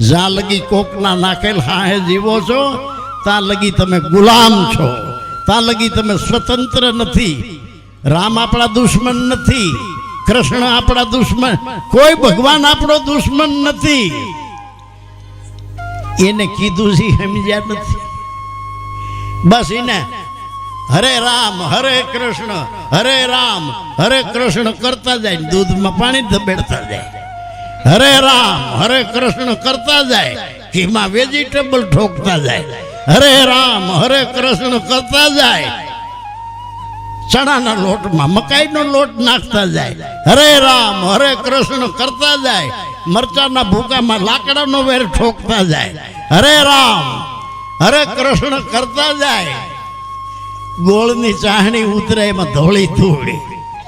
જ્યાં લગી કોકના નાખેલ હાહે જીવો છો? ત્યાં લગી તમે ગુલામ છો. ત્યાં લગી તમે સ્વતંત્ર નથી. રામ આપણા દુશ્મન નથી. કૃષ્ણ આપણા દુશ્મન. કોઈ ભગવાન આપણો દુશ્મન નથી. એને કીધું છે સમજ્યા નથી. બસ એને. હરે રામ, હરે કૃષ્ણ, હરે રામ, હરે કૃષ્ણ કરતા જાય દૂધમાં પાણી ધબેડતા જાય. હરે રામ, હરે કૃષ્ણ કરતા જાય ઘીમાં વેજીટેબલ ઠોકતા જાય. હરે રામ, હરે કૃષ્ણ કરતા જાય. ચણાના લોટમાં, મકાઈનો લોટ નાખતા જાય. હરે રામ, હરે કૃષ્ણ કરતા જાય. મરચાના ભૂકામાં લાકડાનો વેર ઠોકતા જાય. હરે રામ, હરે કૃષ્ણ કરતા જાય. ગોળની ચાહણી ઉતરે એમાં ધોળી ધૂળ,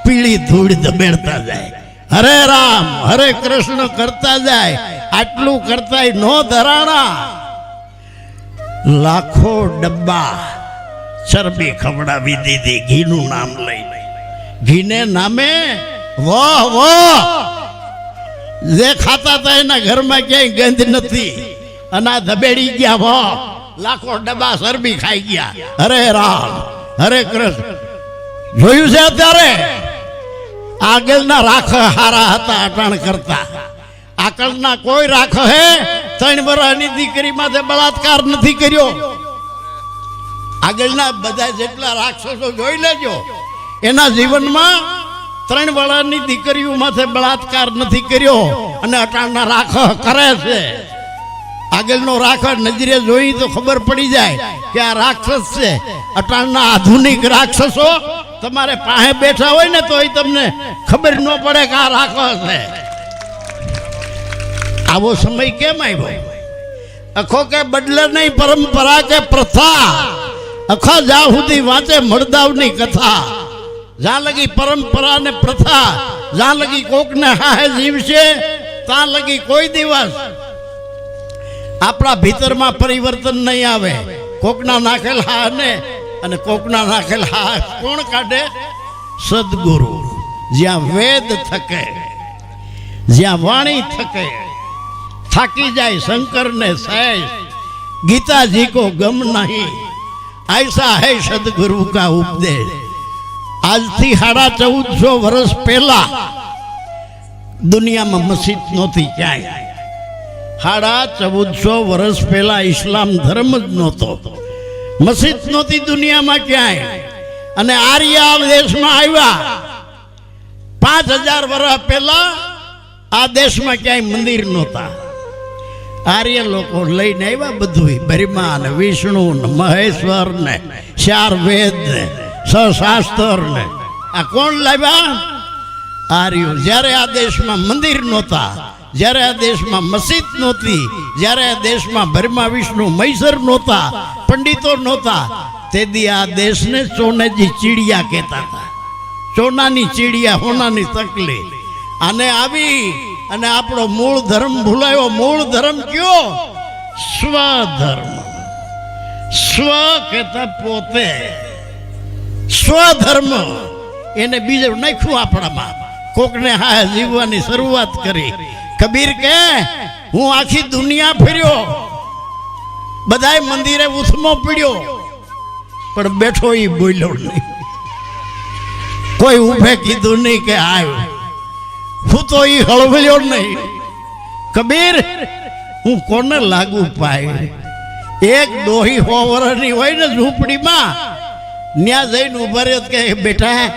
પીળી ધૂળ દબેડતા જાય. હરે રામ, હરે કૃષ્ણ કરતા જાય, આટલું કરતાય નો ધરાણા. લાખો ડબ્બા ચરબી ખવડાવી દીધી, ઘીનું નામ લઈ ઘીને નામે વાહ વાહ. જે ખાતા હતા એના ઘરમાં ક્યાંય ગંધ નથી. અને આ ધબેડી ગયા, વાહ. લાખો ડબ્બા ચરબી ખાઈ ગયા. હરે રામ, હરે કૃષ્ણ. જોયું છે અત્યારે? આગળના રાખ હારા હતા, અટાણ કરતા. આકળના કોઈ રાખ હે? ત્રણ વર્ષની દીકરી માથે બળાત્કાર નથી કર્યો. આગળના બધા જેટલા રાક્ષસો જોઈ લેજો. એના જીવનમાં ત્રણ વર્ષની દીકરીઓ માથે બળાત્કાર નથી કર્યો અને અટાણના રાખ કરે છે. આગળનો રાખ નજરે જોઈ તો ખબર પડી જાય કે આ રાક્ષસ છે. અટાણના આધુનિક રાક્ષસો તમારે પાસે બેઠા હોય ને તો એ તમને ખબર ન પડે કે આ રાખો છે. આવો સમય કેમ આવ્યો? અખો કે બદલે નહીં પરંપરા કે પ્રથા. અખા જ્યાં સુધી વાંચે મળદાવની કથા. જ્યાં લગી પરંપરા ને પ્રથા, જ્યાં લગી કોકને હાહે જીવશે, ત્યાં લગી કોઈ દિવસ આપણા ભીતરમાં પરિવર્તન નહીં આવે. કોકના નાખેલા હા ને અને કોકના નાખેલા હાથ કોણ કાઢે? સદગુરુ. જ્યાં વેદ થકે, જ્યાં વાણી થકે, થાકી જાય શંકરને સહેજ ગીતાજી કો ગમ નહીં. આયસા હે સદગુરુ કા ઉપદેશ. આજથી સાડા ચૌદસો વર્ષ પહેલા દુનિયામાં મસ્જિદ નહોતી ક્યાંય. સાડા ચૌદસો વર્ષ પહેલા ઇસ્લામ ધર્મ જ નહોતો. મસ્જિદ નહોતી દુનિયામાં ક્યાંય. અને આર્ય દેશમાં આવ્યા. પાંચ હજાર વર્ષ પહેલા આ દેશમાં ક્યાંય મંદિર નહોતા. આર્ય લોકો લઈને આવ્યા બધું બ્રહ્મા ને વિષ્ણુ ને મહેશ્વર ને ચાર વેદ ને સશાસ્ત્ર ને આ કોણ લાવ્યા? આર્યો. જ્યારે આ દેશમાં મંદિર નહોતા જ્યારે આ દેશમાં મસ્જિદ નહોતી, જ્યારે આ દેશમાં બ્રહ્મા વિષ્ણુ મૈસર નહોતા, પંડિતો નહોતા, તે દી આ દેશને સોનેજી ચીડિયા કહેતા હતા. સોનાની ચીડિયા, હોનાની તકલી. અને આવી અને આપણો મૂળ ધર્મ ભૂલાયો. મૂળ ધર્મ કયો? સ્વધર્મ. સ્વ કહેતા પોતે. સ્વધર્મ. એને બીજું નાખ્યું આપણામાં. કોકને હા જીવવાની શરૂઆત કરી. કબીર કે, હું આખી દુનિયા ફેર્યો. બધાય મંદિરે ઉથમો પીડ્યો. પણ બેઠો એ બોલ્યો નહીં. કોઈ ઉભે કીધું નહીં કે આવ્યો હું તો એ હળવલ્યો નહીં. કબીર, હું કોને લાગુ પાય? એક દોહી હો વર્ષની હોય ને ઝૂંપડીમાં, ન્યા જઈને ઊભા રહ્યો કે બેટા,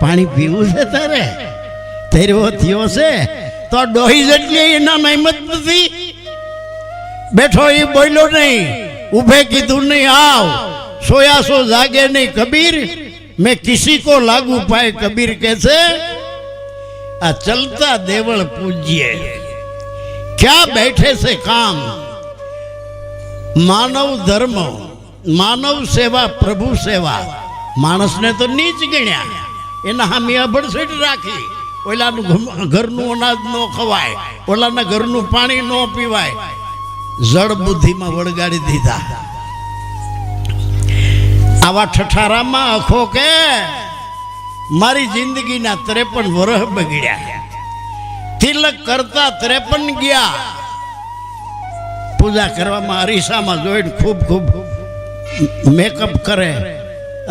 પાણી પીવું છે તારે? તેરવો થયો છે? તો આ ડોહી જેટલી એના મહેમત નથી. બેઠો એ બોલ્યો નહીં. ઊભે કીધું નહીં, આવ. સોયા સો જાગે નહીં. કબીર, મેં કિસી કો લાગુ પાય. કબીર કે છે, આ ચલતા દેવળ પૂજ્ય. ક્યાં બેઠે છે કામ? માનવ ધર્મ, માનવ સેવા, પ્રભુ સેવા. માણસને તો નીચ ગણ્યા. એના હામી અભડસેટ રાખી. ઓલાનું ઘરનું અનાજ ન ખવાય, ઓલાના ઘરનું પાણી ન પીવાય. જળ બુદ્ધિમાં વળગાડી દીધા. આવા ઠઠારામાં અખો કે મારી જિંદગીના ત્રેપન વરહ બગડ્યા. તિલક કરતા ત્રેપન ગયા. પૂજા કરવામાં અરીસામાં જોઈને ખૂબ ખૂબ મેકઅપ કરે.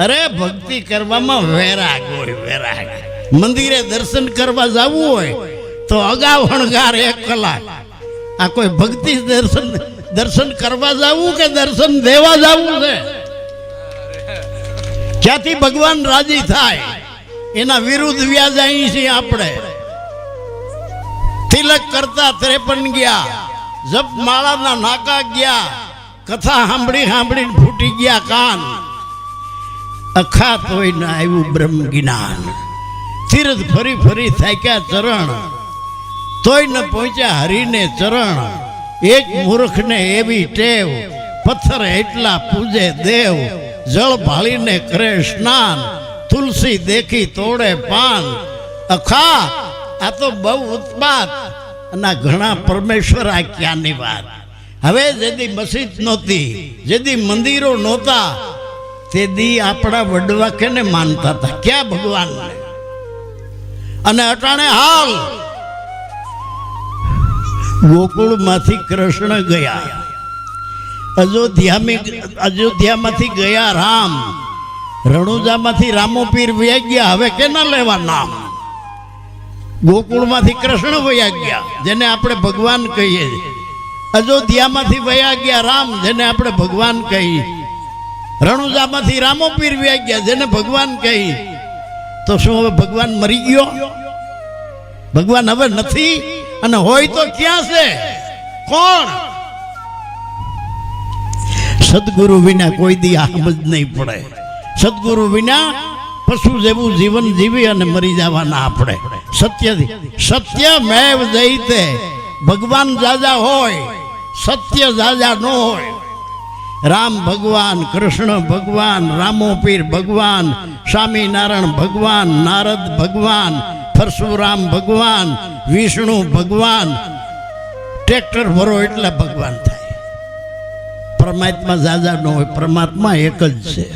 અરે ભક્તિ કરવામાં વેરાગ હોય, વેરાગ. મંદિરે દર્શન કરવા જવું હોય, તો અગાઉ હણગાર એક કલાક. આ કોઈ ભક્તિ દર્શન દર્શન કરવા જવું કે દર્શન દેવા જવું છે? ક્યાંથી ભગવાન રાજી થાય, એના વિરુદ્ધ વ્યાજ અહીં છીએ આપણે. તિલક કરતા ત્રેપન ગયા, જપ માળાના નાકા ગયા, કથા સાંભળી સાંભળીને ફૂટી ગયા કાન. અખાત હોય ને આવ્યું બ્રહ્મ જ્ઞાન તીર્થ ફરી ફરી થાક્યા ચરણ. તોય ન પહોંચ્યા હરીને ચરણ. એક મૂર્ખને એવી ટેવ, પથ્થર એટલા પૂજે દેવ. જળ ભાળીને કરે સ્નાન, તુલસી દેખી તોડે પાન. અખા, આ તો બહુ ઉત્પાત. અને ઘણા પરમેશ્વર આ ક્યાંની વાત? હવે જેદી મસ્જિદ નહોતી, જેદી મંદિરો નહોતા તે દી આપણા વડવા કેને માનતા હતા. ક્યાં ભગવાનને? અને અટાણે હાલ ગોકુળમાંથી કૃષ્ણ ગયા. અયોધ્યામાં અયોધ્યામાંથી ગયા રામ. રણુજામાંથી રામોપીર વયા ગયા. હવે કેના લેવા નામ? ગોકુળમાંથી કૃષ્ણ વયા ગયા, જેને આપણે ભગવાન કહીએ. અયોધ્યામાંથી વયા ગયા રામ, જેને આપણે ભગવાન કહીએ. રણુજામાંથી રામો પીર વયા ગયા, જેને ભગવાન કહી તો શું હવે ભગવાન મરી ગયો? ભગવાન હવે નથી અને હોય તો ક્યાં છે? કોણ? સદગુરુ વિના કોઈ દી આમજ નહીં પડે. સદગુરુ વિના પશુ જેવું જીવન જીવી અને મરી જવાના આપણે સત્ય સત્ય મેવ જઈતે ભગવાન જાજા હોય, સત્ય જાજા ન હોય. રામ ભગવાન, કૃષ્ણ ભગવાન, રામોપીર ભગવાન, સ્વામિનારાયણ ભગવાન, નારદ ભગવાન, પરશુરામ ભગવાન, વિષ્ણુ ભગવાન, ટ્રેક્ટર ભરો એટલે ભગવાન થાય. પરમાત્મા જાજા ન હોય, પરમાત્મા એક જ છે.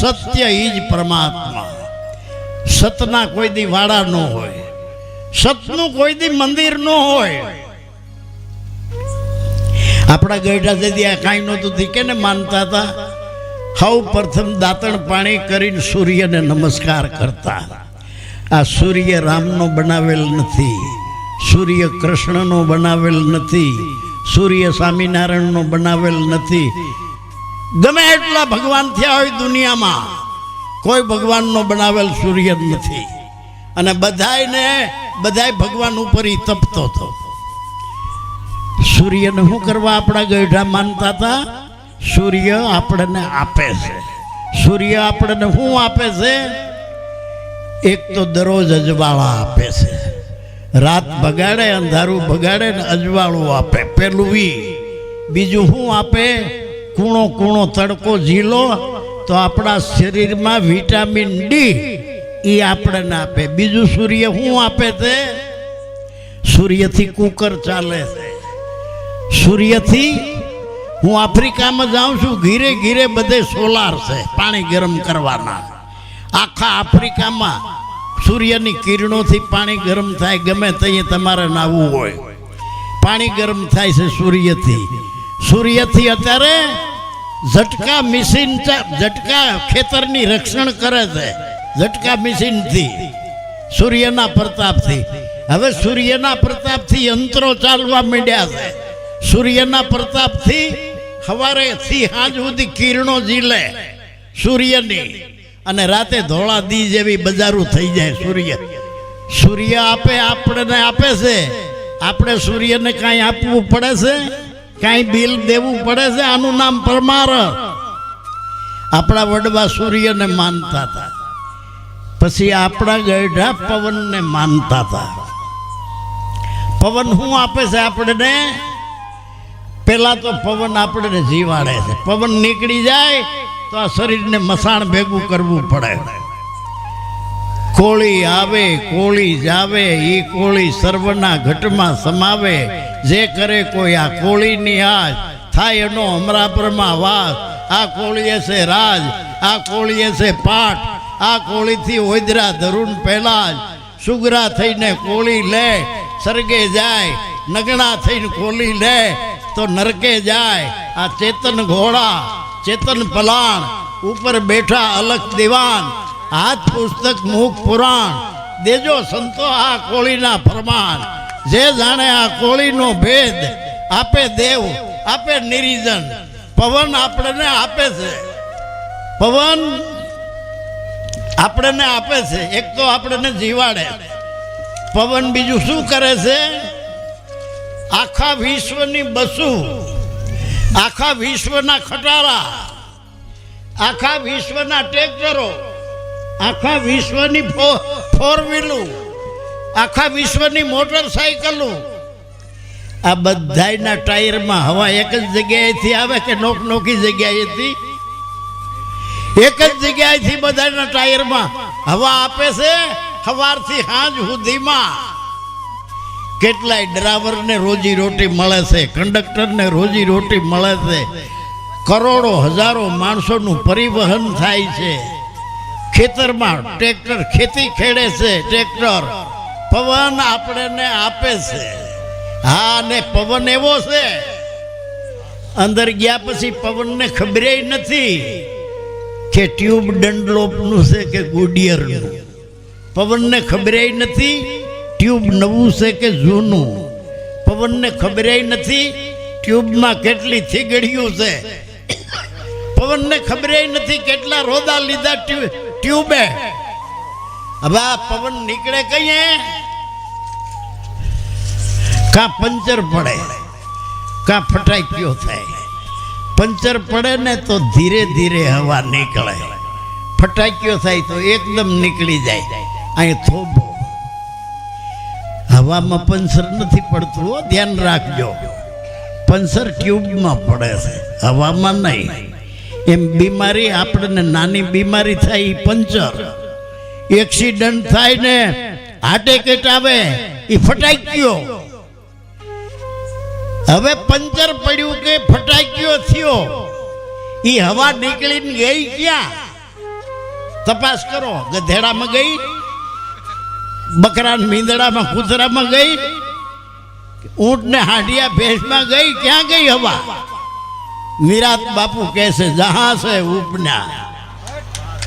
સત્ય ઈ જ પરમાત્મા. સતના કોઈ દી વાળા ન હોય. સતનું કોઈ દી મંદિર ન હોય. આપણા ગઈઢા તેથી આ કાંઈ નહોતું. તે કેને માનતા હતા. સૌ પ્રથમ દાંતણ પાણી કરીને સૂર્યને નમસ્કાર કરતા. આ સૂર્ય રામનો બનાવેલ નથી. સૂર્ય કૃષ્ણનો બનાવેલ નથી. સૂર્ય સ્વામિનારાયણનો બનાવેલ નથી. ગમે એટલા ભગવાન થયા હોય દુનિયામાં, કોઈ ભગવાનનો બનાવેલ સૂર્ય નથી. અને બધાયને, બધાય ભગવાન ઉપર તપતો હતો. સૂર્યને શું કરવા આપણા ગયઢા માનતા હતા? સૂર્ય આપણને આપે છે. સૂર્ય આપણને શું આપે છે? એક તો દરરોજ અજવાળા આપે છે. રાત બગાડે, અંધારું બગાડે ને અજવાળું આપે. પેલું વી બીજું શું આપે? કૂણો કૂણો, તડકો, ઝીલો. તો આપણા શરીરમાં વિટામિન ડી એ આપણને આપે. બીજું સૂર્ય શું આપે છે? સૂર્યથી કુકર ચાલે છે. સૂર્યથી હું આફ્રિકામાં જાઉં છું, ઘીરે ઘીરે બધે સોલાર છે, પાણી ગરમ કરવાના. આખા આફ્રિકામાં સૂર્યની કિરણોથી પાણી ગરમ થાય, ગમે ત્યાં તમારે નાવું હોય. પાણી ગરમ થાય છે સૂર્યથી. સૂર્યથી અત્યારે ઝટકા મિશીન ચા- ઝટકા ખેતરની રક્ષણ કરે છે, ઝટકા મિશીનથી, સૂર્યના પ્રતાપથી. હવે સૂર્યના પ્રતાપથી યંત્રો ચાલવા માંડ્યા છે. સૂર્યના પ્રતાપથી સવારેથી સાંજ સુધી કિરણો ઝીલે સૂર્યની. અને રાતે ધોળા દી જેવી બજારું થઈ જાય સૂર્ય. સૂર્ય આપે, આપણને આપે છે. આપણે સૂર્યને કાંઈ આપવું પડે છે? કાંઈ બિલ દેવું પડે છે? આનું નામ પરમાર આપણા વડવા સૂર્યને માનતા હતા. પછી આપણા ગઢા પવનને માનતા હતા. પવન શું આપે છે આપણને? પેલા તો પવન આપણને જીવાડે છે. પવન નીકળી જાય તો આ શરીરને મસાણ ભેગું કરવું પડે. કોળી આવે, કોળી જાવે એ કોળી સર્વના ઘટમાં સમાવે. જે કરે કોઈ આ કોળીની આજ, થાય એનો અમરાપરમાં વાસ. આ કોળીએ છે રાજ, આ કોળીએ છે પાઠ. આ કોળીથી ઓદરા ધરુણ પહેલા જ. સુગરા થઈને કોળી લે, સરગે જાય, નગણા થઈને કોળી લે. તો નરકે જાય. આ ચેતન ઘોડા, ચેતન પલાણ, ઉપર બેઠા અલગ દિવાન, હાથ પુસ્તક, મુખ પુરાણ. દેજો સંતો આ કોળીના ફરમાન જે જાણે આ કોળીનો ભેદ, આપે દેવ, આપે નિરીજન. પવન આપણને આપે છે. પવન આપણને આપે છે. એક તો આપણને જીવાડે. પવન બીજું શું કરે છે? આખા વિશ્વની બસુ, આખા વિશ્વના ખટારા, આખા વિશ્વના ટ્રેક્ટરો આખા વિશ્વની ફોર વ્હીલું, આખા વિશ્વની મોટરસાયકલો આ બધાયના ટાયરમાં હવા એક જ જગ્યાએથી આવે કે નોક નોકી જગ્યાએથી? એક જ જગ્યાએથી બધાના ટાયરમાં હવા આપે છે? સવારથી સાંજ સુધીમાં. કેટલાય ડ્રાઈવરને રોજી રોટી મળે છે, કંડક્ટરને રોજી રોટી મળે છે. કરોડો હજારો માણસોનું પરિવહન થાય છે. ખેતરમાં ટ્રેક્ટર ખેતી ખેડે છે, ટ્રેક્ટર. પવન આપણને આપે છે. હા, ને પવન એવો છે. અંદર ગયા પછી પવનને ખબર નથી કે ટ્યુબ ડંડલોપનું છે કે ગુડિયરનું. પવનને ખબર નથી ટ્યુબ નવું છે કે જૂનું? પવનને ખબર નથી? ટ્યુબમાં કેટલી થીગડ્યું છે? પવનને ખબર નથી કેટલા રોદા લીધા ટ્યુબે? હવે આ પવન નીકળે કહીએ કા પંચર પડે? કા ફટાક્યો થાય? પંચર પડે ને તો ધીરે ધીરે હવા નીકળે. ફટાક્યો થાય તો એકદમ નીકળી જાય. અહીં થોભો. હવામાં પંચર નથી પડતું ધ્યાન રાખજો. પંચર ટ્યુબમાં પડે છે, હવામાં નહીં. એમ બીમારી આપણને નાની બીમારી થાય એ પંચર. એક્સિડન્ટ થાય ને હાર્ટ એટેક આવે એ ફટાક્યો હવે પંચર પડ્યું કે ફટાક્યો થયો એ હવા નીકળીને ગઈ ક્યાં? તપાસ કરો, ગધેડામાં ગઈ? બકરા મીંદડામાં કૂતરામાં ગઈ ઊંટ ને હાંડિયા ભેંસમાં ગઈ, ક્યાં ગઈ હવા? નિરાત બાપુ કહે છે, જહાં છે ઉપના?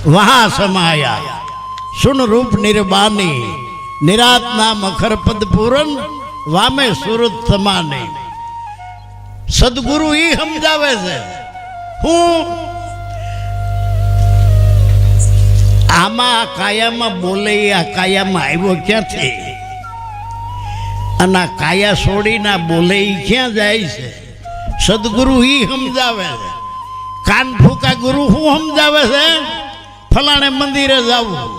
વહાં સમાયા? સુન રૂપ નિર્બાની? નિરાત નામ અખર પદ પૂરન વામે સુરત સમાની? સદગુરુ ઈ સમજાવે છે, હું આમાં આ કાયામાં બોલે આ કાયામાં આવ્યો ક્યાંથી? અને કાયા છોડીને બોલે ક્યાં જાય છે? સદગુરુ ઈ સમજાવે છે. કાન ફૂકા ગુરુ શું સમજાવે છે? ફલાણે મંદિરે જવું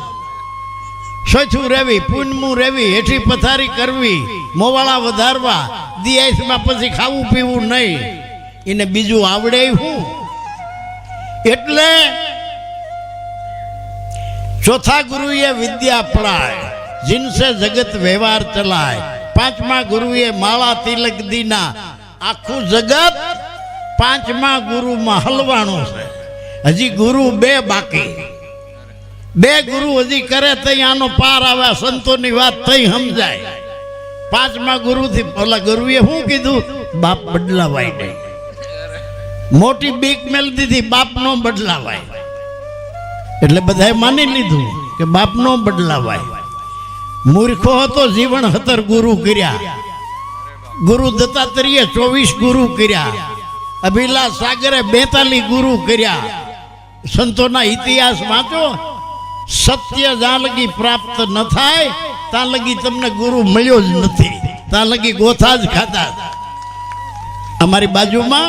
સ્વચ્છું રહેવી પૂનમું રહેવી હેઠી પથારી કરવી, મોવાળા વધારવા દિયાસમાં પછી ખાવું પીવું નહીં. એને બીજું આવડે શું એટલે ચોથા ગુરુએ વિદ્યા પડાય જીનસે જગત વ્યવહાર ચલાય. પાંચમા ગુરુએ માળા તિલક દીના. આખું જગત પાંચમા ગુરુમાં હલવાણું છે. હજી ગુરુ બે બાકી. બે ગુરુ હજી કરે તઈ આનો પાર આવે આ સંતોની વાત તઈ સમજાય. પાંચમા ગુરુથી ઓલા ગુરુએ શું કીધું? બાપ બદલાવાય નહીં. મોટી બીક મેલ દીધી બાપ નો બદલાવાય. એટલે બધાએ માની લીધું કે બાપ નો બદલાવાય. મૂર્ખો હતો, જીવન હતર ગુરુ કર્યા. ગુરુ દત્તાત્રેય ચોવીસ ગુરુ કર્યા. અભિલાષ સાગરે બેતાલીસ ગુરુ કર્યા. સંતોના ઇતિહાસ વાંચો. સત્ય જ્યાં લગી પ્રાપ્ત ન થાય, ત્યાં લગી તમને ગુરુ મળ્યો જ નથી. ત્યાં લગી ગોથા જ ખાતા અમારી બાજુમાં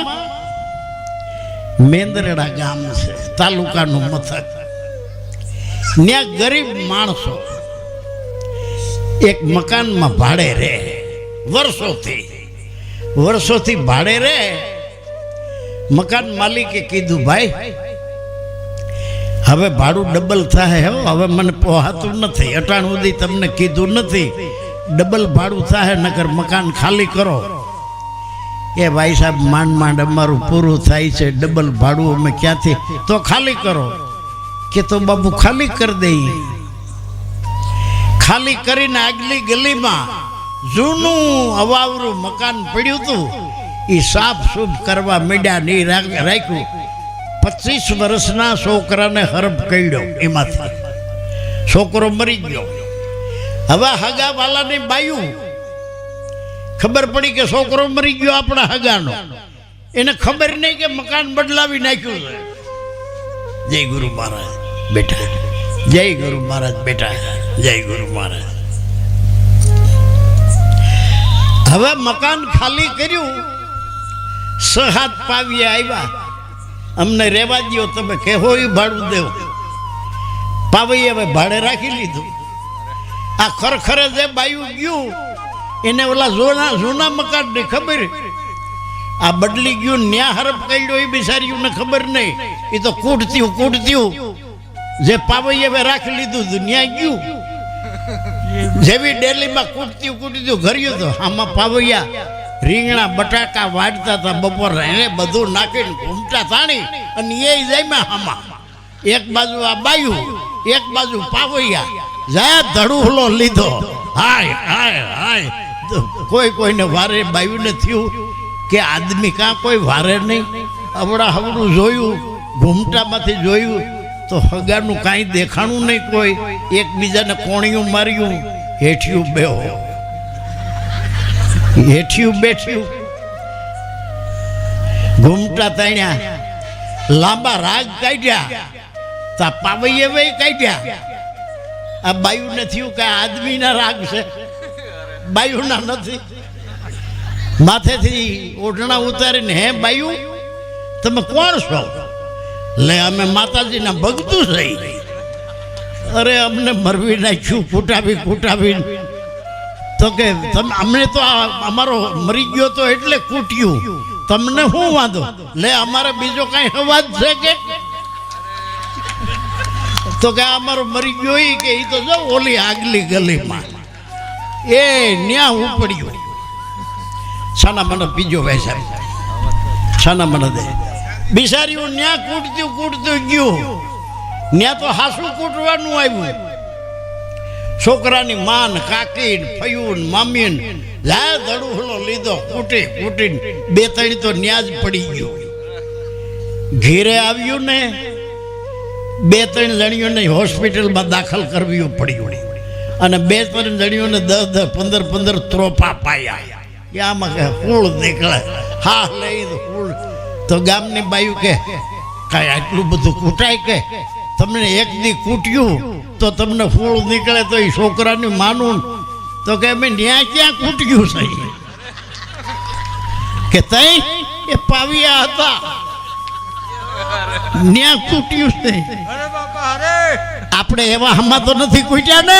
મેંદરડા ગામ છે, તાલુકાનું મથક. ત્યાં ગરીબ માણસો એક મકાનમાં ભાડે રહે વર્ષોથી. વર્ષોથી ભાડે રહે. મકાન માલિકે કીધું, ભાઈ, હવે ભાડું ડબલ થાય હો, હવે મને પોહાતું નથી. અટાણ સુધી તમને કીધું નથી, ડબલ ભાડું થાય નકર મકાન ખાલી કરો. એ ભાઈ સાહેબ, માંડ માંડ અમારું પૂરું થાય છે, ડબલ ભાડું અમે ક્યાંથી? તો ખાલી કરો. કે તો બાબુ ખાલી કરી દે ખાલી કરીને આગલી ગલીમાં જૂનું અવાવરું મકાન પડ્યું હતું, એ સાફ સૂફ કરવા મીડ્યા નહીં રાખ્યું. પચીસ વર્ષના છોકરાને હરફ કર્યો એમાંથી. છોકરો મરી ગયો. હવે હગા વાલાની બાયું. ખબર પડી કે છોકરો મરી ગયો આપણા હગાનો. એને ખબર નહીં કે મકાન બદલાવી નાખ્યું છે. જય ગુરુ મહારાજ. બેટા, જય ગુરુ મહારાજ, બેટા, જય ગુરુ મહારાજ. હવે મકાન ખાલી કર્યું સહાત પાવીએ આવ્યા. અમને રહેવા દો તમે કહેવો એ ભાડું દેવો. પાવીએ હવે ભાડે રાખી લીધું. આ ખરખરે જે બાયું ગયું, એને ઓલા જૂના જૂના મકાનની ખબર આ બદલી ગયું, ન્યા હરફ કર્યો એ બિચારીઓને ખબર નહીં. એ તો કૂટત્યું કૂટત્યું જે પાવઈ હવે રાખી લીધું હતું, ન્યા ગયું. જેવી ડેલીમાં કૂટત્યું કૂટત્યું ઘર્યું તો આમાં પાવૈયા રીંગણા, બટાકા વાટતા હતા બપોર, એને બધું નાખીને ઘૂમટા તાણી, અને એ જાય આમાં. એક બાજુ આ બાયું, એક બાજુ પાવૈયા. જાય ધડુહલો લીધો. હાય હાય હાય. કોઈ કોઈને વારે બાયું ને થયું કે આદમી કાં કોઈ વારે નહીં. હવડા હવડું જોયું, ઘૂમટામાંથી જોયું, તો હગાનું કાંઈ દેખાણું નહીં કોઈ. એકબીજાને કોણિયું માર્યું, હેઠિયું બેહો. હેઠિયું બેઠ્યું. ઘૂમટા તાણ્યા, લાંબા રાગ કાઢ્યા, તા પાવૈયે વય કાઢ્યા. આ બાયુ નથી થયું કે આદમીના રાગ છે. બાયુના નથી. માથેથી ઓઢણા ઉતારીને, હે બાયું, તમે કોણ છો? લે, અમે માતાજીના ભગતું થઈ અરે, અમને મરવી નાખ્યું કૂટાવી કૂટાવી તો કે, તમે, અમને તો અમારો મરી ગયો તો એટલે કૂટ્યું. તમને શું વાંધો? લે, અમારે બીજો કાંઈ અવાજ છે કે? તો કે અમારો મરી ગયો કે એ તો જો ઓલી આગલી ગલીમાં. એ ન્યા ઉપડ્યો. સાના મને બીજો વૈસાય સાના મને દે. બિચારીઓ ન્યા કૂટતું કૂટતું ગયું. ન્યા તો હાસું કૂટવાનું આવ્યું. છોકરાની માન કાકીન, ફયું, મામીન લા દડુહલો લીધો, કૂટી, કૂટીને બે ત્રણ તો ન્યાજ પડી ગયો. ઘેરે આવ્યું ને બે ત્રણ જણીઓને હોસ્પિટલમાં દાખલ કરવી પડી અને બે ત્રણ જણીઓને દસ દસ, પંદર પંદર ત્રોપા પાયા. કે આમાં કે ફૂળ નીકળે. હા લઈ ફૂળ તો ગામની બાયું કે કાંઈ આટલું બધું કૂટાય કે? તમને એક દી કૂટ્યું તો તમને ફૂળ નીકળે તો એ છોકરાને માનું તો કે અમે ન્યા ક્યાં કૂટ્યું છે કે તઈ? એ પાવિયા હતા. ન્યા કૂટ્યું છે. આપણે એવા હમા તો નથી કૂટ્યા ને.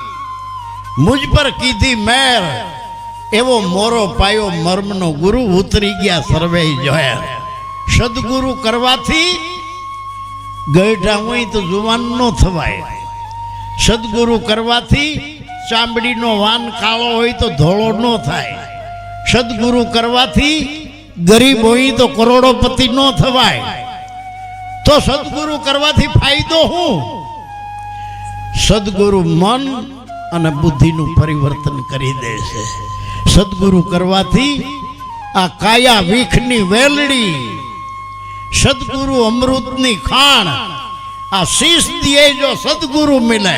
મુજ પર કીધી મેર. એવો મોરો પાયો મર્મનો ગુરુ ઉતરી ગયા સર્વે જોયા. સદગુરુ કરવાથી ગયઢા હોય તો જુવાન ન થવાય. સદગુરુ કરવાથી ચામડીનો વાન કાળો હોય તો ધોળો ન થાય. સદગુરુ કરવાથી ગરીબ હોય તો કરોડોપતિ ન થવાય. તો સદગુરુ કરવાથી ફાયદો હું? સદગુરુ મન અને બુદ્ધિનું પરિવર્તન કરી દે છે. સદગુરુ કરવાથી આ કાયા વીખની વેલડી, સદગુરુ અમૃતની ખાણ, આ શીશ દિયે જો સદગુરુ મિલે,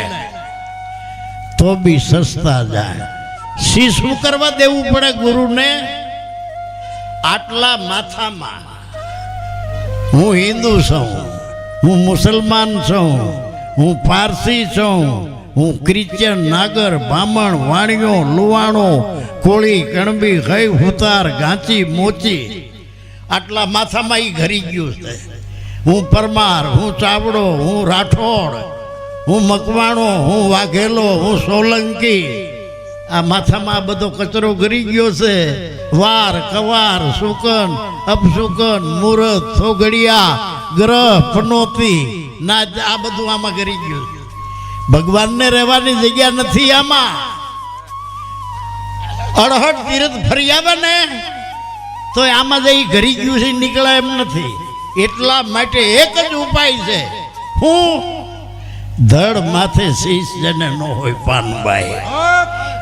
તો બી સસ્તા જાય. શીશ શું કરવા દેવું પડે ગુરુને? આટલા માથામાં. હું હિન્દુ છું, હું મુસલમાન છું, હું પારસી છું હું ક્રિશ્ચન નાગર, બ્રાહ્મણ, વાણિયો, લુવાણો, કોળી કણબી ગઈ, હુતાર, ગાંચી, મોચી. આટલા માથામાં એ ઘરી ગયું છે. હું પરમાર, હું ચાવડો, હું રાઠોડ, હું મકવાણો, હું વાઘેલો, હું સોલંકી. આ માથામાં બધો કચરો ગરી ગયો છે. વાર, કવાર, સુકન, અપસુકન મુહૂર્ત થોગડિયા ગ્રહ પનોતી ના, આ બધું આમાં ગરી ગયું છે. ભગવાનને રહેવાની જગ્યા નથી આમાં. અડહટ તીરથ ફરી આવે ને તો આમાં જઈ ઘરી ગયું છે નીકળે એમ નથી. એટલા માટે એક જ ઉપાય છે. હું ધડ માથે શીશ જેને ન હોય પાનભાઈ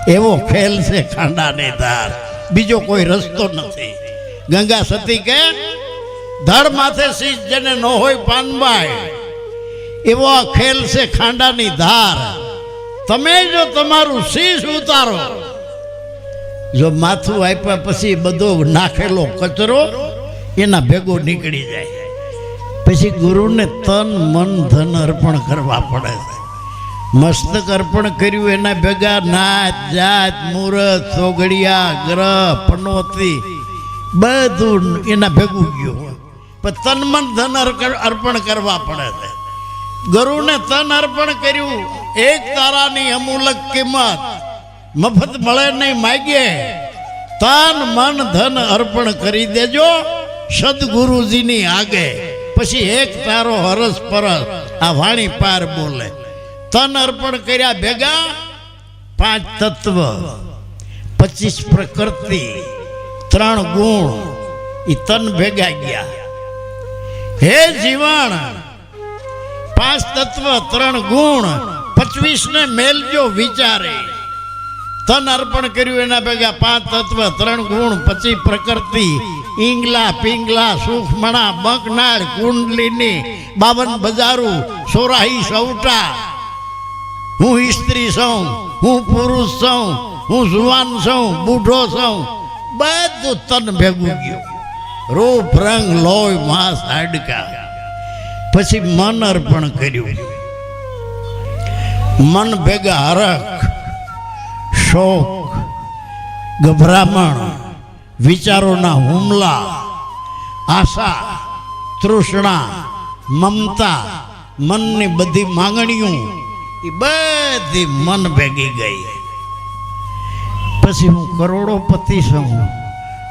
એવો ખેલ છે ખાંડાને ધાર. બીજો કોઈ રસ્તો નથી. ગંગા સતી કે, ધડ માથે શીશ જેને ન હોય પાનબાઈ. એવો આ ખેલ છે ખાંડાની ધાર. તમે જો તમારું શીશ ઉતારો. જો માથું આપ્યા પછી બધો નાખેલો કચરો, એના ભેગો નીકળી જાય. પછી ગુરુને તન, મન, ધન અર્પણ કરવા પડે છે. મસ્તક અર્પણ કર્યું, એના ભેગા નાચ, જાત, મુહૂર્ત, સોગડિયા, ગ્રહ, પનોતી, બધું એના ભેગું ગયું. પણ તન, મન, ધન અર્પણ કરવા પડે છે. ગુરુને તન અર્પણ કર્યું. એક તારાની અમૂલક કિંમત. મફત મળે નહીં માગે તન, મન, ધન અર્પણ કરી દેજો. સદગુરુજીની આગે. પછી એક તારો હરસ પરસ આ વાણી પાર બોલે. તન અર્પણ કર્યા ભેગા પાંચ તત્વ. પચીસ પ્રકૃતિ, ત્રણ ગુણ એ તન ભેગા ગયા. હે જીવણ પાંચ તત્વ ત્રણ ગુણ પચવીસ ને મેલજો વિચારે. તન અર્પણ કર્યું એના ભેગા પાંચ તત્વ, ત્રણ ગુણ, પછી પ્રકૃતિ. ઈંગલા, પિંગલા સુખમણા બકનાળ કુંડલીની, બાવન બજારું, સોરાહી, સૌટા. હું સ્ત્રી છું હું પુરુષ છું હું જુવાન છું બુઢો છું બધું તન ભેગું ગયું. રૂપ, રંગ, લોહી, માંસ, હાડકા. પછી મન અર્પણ કર્યું. મન ભેગા હરખ, શોક, ગભરામણ, વિચારોના હુમલા, આશા, તૃષ્ણા, મમતા, મનની બધી માંગણીઓ, એ બધી મન ભેગી ગઈ. પછી હું કરોડોપતિ છું.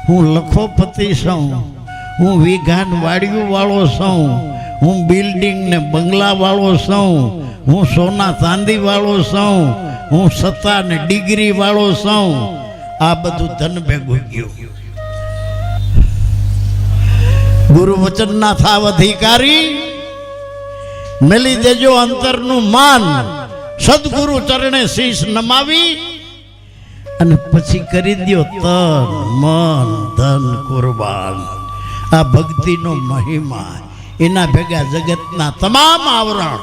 હું લખોપતિ છું. હું વિઘાન વાડિયું વાળો છું. હું બિલ્ડિંગ ને બંગલા વાળો છું, હું સોના ચાંદી વાળો છું, હું સત્તા ને ડિગ્રી વાળો છું. આ બધું ધન ભેગું ગયું. ગુરુ વચનના થાવ અધિકારી, મેલી દેજો અંતરનું માન. સદગુરુ ચરણે શીશ નમાવી અને પછી કરી દ્યો તન, મન, ધન, કુરબાન. આ ભક્તિનો મહિમા. એના ભેગા જગતના તમામ આવરણ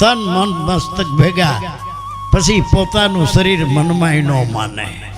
તન મન મસ્તક ભેગા. પછી પોતાનું શરીર મનમાં ન માને.